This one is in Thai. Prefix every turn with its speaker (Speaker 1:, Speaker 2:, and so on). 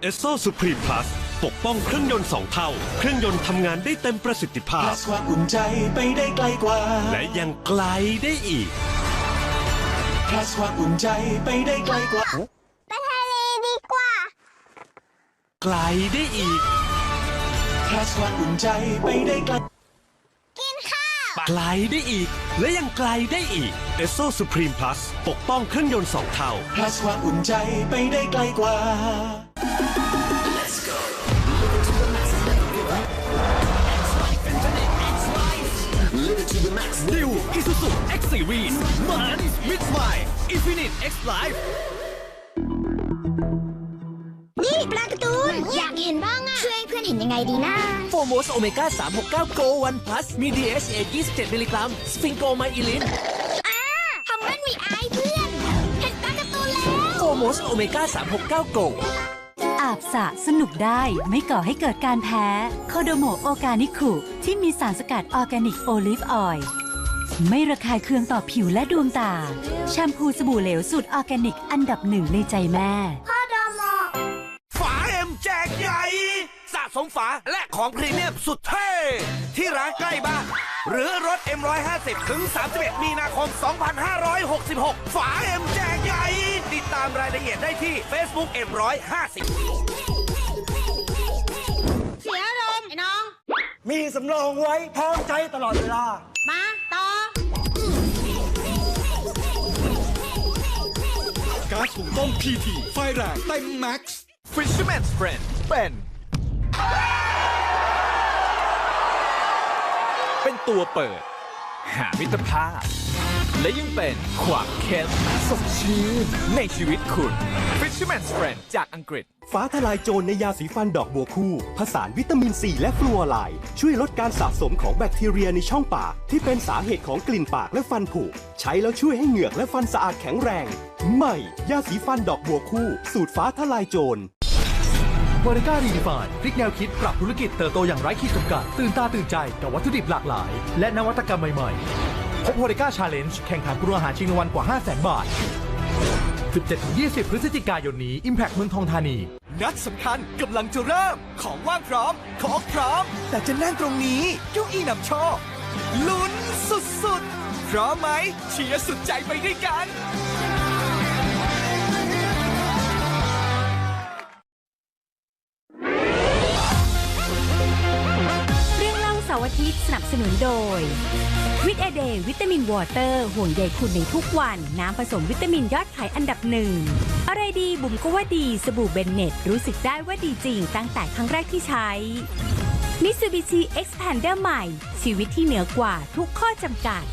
Speaker 1: เอสโซ Supreme Plus ปกป้องเครื่องยนต์สองเท่า เครื่องยนต์ทำงานได้เต็มประสิทธิภาพ
Speaker 2: พลัสความอุ่นใจไปได้ไกลกว่า
Speaker 1: และยังไกลได้อีก
Speaker 2: พลัสความอุ่นใจไปได้ไกลกว่า
Speaker 3: ไปทะเลดีกว่า
Speaker 1: ไกลได้อีก
Speaker 2: พลัสความอุ่นใจไปได้ไกล
Speaker 3: กินข้าว
Speaker 1: ไกลได้อีก และยังไกลได้อีกเอสโซ Supreme Plus ปกป้องเครื่องยนต์สองเท่า
Speaker 2: พลัสความอุ่นใจไปได้ไกลกว่า
Speaker 4: New Isuzu X Series มันมิดไฟ Infinite X Life
Speaker 3: นี่ปลาการ์ตูนอยากเห็นบ้างอะ ช่วยให้เพื่อนเห็นยังไงดีนะ
Speaker 4: โฟโมสโอเมก้า369 Go One Plus มี DHA 27มิลลิกรัมสฟิงโกไมอิลิน
Speaker 3: อ่าทำมันมีอายเพื่อนเห็นปลาการ์ตูนแล้ว
Speaker 4: โฟโมสโอเมก้า369 Go
Speaker 5: อาบสระสนุกได้ไม่ก่อให้เกิดการแพ้โคโดโมโอกานิคุที่มีสารสกัดออร์แกนิกโอลิฟออยล์ไม่ระคายเคืองต่อผิวและดวงตา แชมพูสบู่เหลวสูตรออร์แกนิกอันดับหนึ่งในใจแม่
Speaker 3: พ่อดอมอ
Speaker 4: ฝาเอ็มแจกใหญ่ สะสมฝาและของพรีเมียมสุดเท่ที่ร้านใกล้บ้าน หรือรถ M150 ถึง 31 มีนาคม 2566 ฝาเอ็มแจกใหญ่ ติดตามรายละเอียดได้ที่ Facebook M150
Speaker 3: เสียอารมณ์ไอ้น้อง
Speaker 6: มีสำรองไว้พร้อมใช้ตลอดเวลา
Speaker 3: มาต่อ
Speaker 7: ก๊าซหุงต้มพีทีไฟแรงเต็มแม็กซ์
Speaker 4: Fisherman's Friend เป็น ตัวเปิด หามิตรภาพ และยังเป็นความเข้มสดชื่นในชีวิตคุณ Fisherman's Friend จากอังกฤษ
Speaker 8: ฟ้าทลายโจรในยาสีฟันดอกบัวคู่ผสานวิตามินซีและฟลูออไรด์ช่วยลดการสะสมของแบคทีเรียในช่องปาก ที่เป็นสาเหตุของกลิ่นปากและฟันผุใช้แล้วช่วยให้เหงือกและฟันสะอาดแข็งแรง ใหม่ ยาสีฟันดอกบัวคู่ สูตรฟ้าทลายโจร
Speaker 9: โมเดก้ารีดิฟายพลิกแนวคิดปรับธุรกิจเติบโตอย่างไร้ขีดจำกัด ตื่นตาตื่นใจกับวัตถุดิบหลากหลาย และนวัตกรรมใหม่ๆพบโมเดก้าชาเลนจ์แข่งขันปรุงอาหารชิงรางวัลกว่า 5 0 0 0 0 0 บาท 17-20 พฤศจิกายนนี้ Impact เมืองทองธานี
Speaker 4: นัดสำคัญกำลังจะเริ่ม ของว่างพร้อม ของพร้อม แต่จะนั่งตรงนี้เก้าอี้นำโชคลุ้นสุดๆพร้อมไหมเชียร์สุดใจไปด้วยกัน
Speaker 5: ทิตสนับสนุนโดยวิตเอเดวิตามินวอเตอร์ห่วงใยคุณในทุกวัน น้ำผสมวิตามินยอดขายอันดับหนึ่ง อะไรดีบุ๋มก็ว่าดี สบู่เบนเน็ต รู้สึกได้ว่าดีจริง ตั้งแต่ครั้งแรกที่ใช้ Mitsubishi Xpander ใหม่ ชีวิตที่เหนือกว่าทุกข้อจำกัด